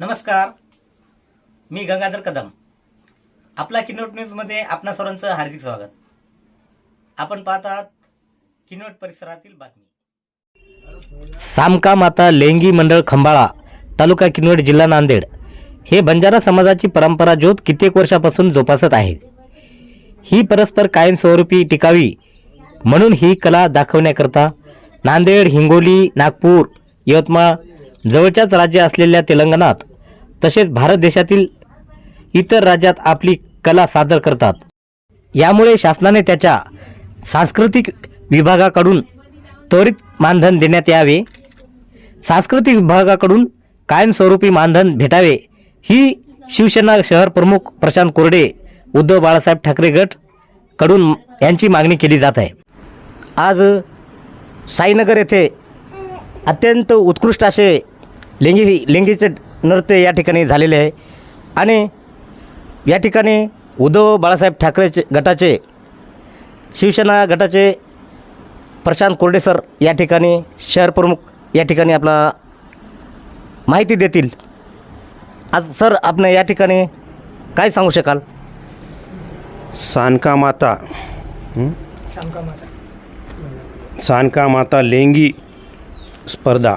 नमस्कार. मी गंगाधर कदम. आपला किनोट न्यूजमध्ये आपणा सर्वांचं हार्दिक स्वागत. आपण पाहतात किनोट परिसरातील बातमी. सामका माता लेंगी मंडळ खंबाळा तालुका किनवट जिल्हा नांदेड. हे बंजारा समाजाची परंपरा ज्योत कित्येक वर्षापासून जोपासत आहे. ही परस्पर कायमस्वरूपी टिकावी म्हणून ही कला दाखवण्याकरता नांदेड हिंगोली नागपूर यवतमाळ जवळच्याच राज्य असलेल्या तेलंगणात तसेच भारत देशातील इतर राज्यात आपली कला सादर करतात. यामुळे शासनाने त्याच्या सांस्कृतिक विभागाकडून त्वरित मानधन देण्यात यावे. सांस्कृतिक विभागाकडून कायमस्वरूपी मानधन भेटावे ही शिवसेना शहर प्रमुख प्रशांत कोरडे उद्धव बाळासाहेब ठाकरे गटकडून यांची मागणी केली जात आहे. आज साईनगर येथे अत्यंत उत्कृष्ट असे लेंगी लेंगीचे नृत्य या ठिकाणी झालेले आहे. आणि या ठिकाणी उद्धव बाळासाहेब ठाकरेचे गटाचे शिवसेना गटाचे प्रशांत कोरडे सर या ठिकाणी शहर प्रमुख या ठिकाणी आपला माहिती देतील. आज सर आपण या ठिकाणी काय सांगू शकाल? सानका माता. हं? सानका माता लेंगी स्पर्धा.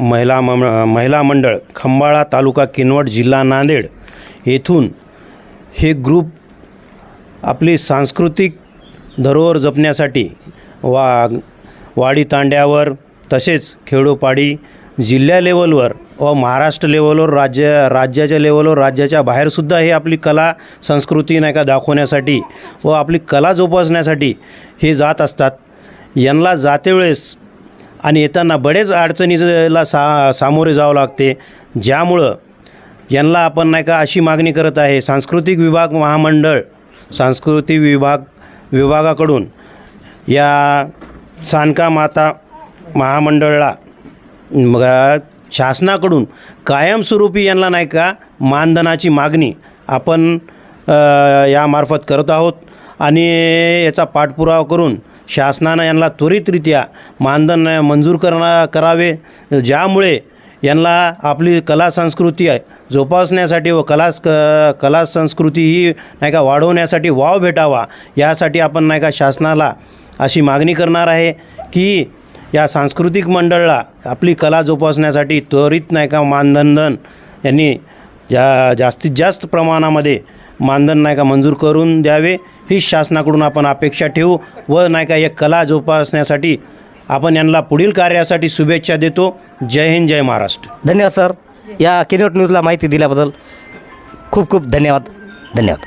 महिला मम महिला मंडळ खंबाळा तालुका किनवट जिल्हा नांदेड येथून हे ग्रुप आपली सांस्कृतिक धरोहर जपण्यासाठी वा वाडी तांड्यावर तसेच खेडोपाडी जिल्हा लेवलवर व महाराष्ट्र लेवलवर राज्य राज्याच्या लेवलवर राज्याच्या बाहेरसुद्धा हे आपली कला संस्कृती नाही का दाखवण्यासाठी व आपली कला जोपासण्यासाठी हे जात असतात. यांना जाते वेळेस आणि येताना बरेच अडचणीला सा सामोरे जावं लागते. ज्यामुळं यांना आपण नाही का अशी मागणी करत आहे सांस्कृतिक विभाग महामंडळ सांस्कृतिक विभाग विभागाकडून या सानका माता महामंडळाला मग शासनाकडून कायमस्वरूपी यांना नाही का मानधनाची मागणी आपण यामार्फत करत आहोत. आणि याचा पाठपुरावा करून शासनानं यांना त्वरितरित्या मानधन मंजूर करणा करावे. ज्यामुळे यांना आपली कला संस्कृती आहे जोपासण्यासाठी व कला क कला संस्कृती ही नाही का वाढवण्यासाठी वाव भेटावा यासाठी आपण नाही का शासनाला अशी मागणी करणार आहे की या सांस्कृतिक मंडळाला आपली कला जोपासण्यासाठी त्वरित नाही का मानधन यांनी जा जास्तीत जास्त प्रमाणामध्ये मानधन नाही का मंजूर करून द्यावे. ही शासनाकडून आपण अपेक्षा ठेवू व नाही का एक कला जोपासण्यासाठी आपण यांना पुढील कार्यासाठी शुभेच्छा देतो. जय हिंद जय महाराष्ट्र. धन्यवाद सर. या किनोट न्यूजला माहिती दिल्याबद्दल खूप खूप धन्यवाद. धन्यवाद.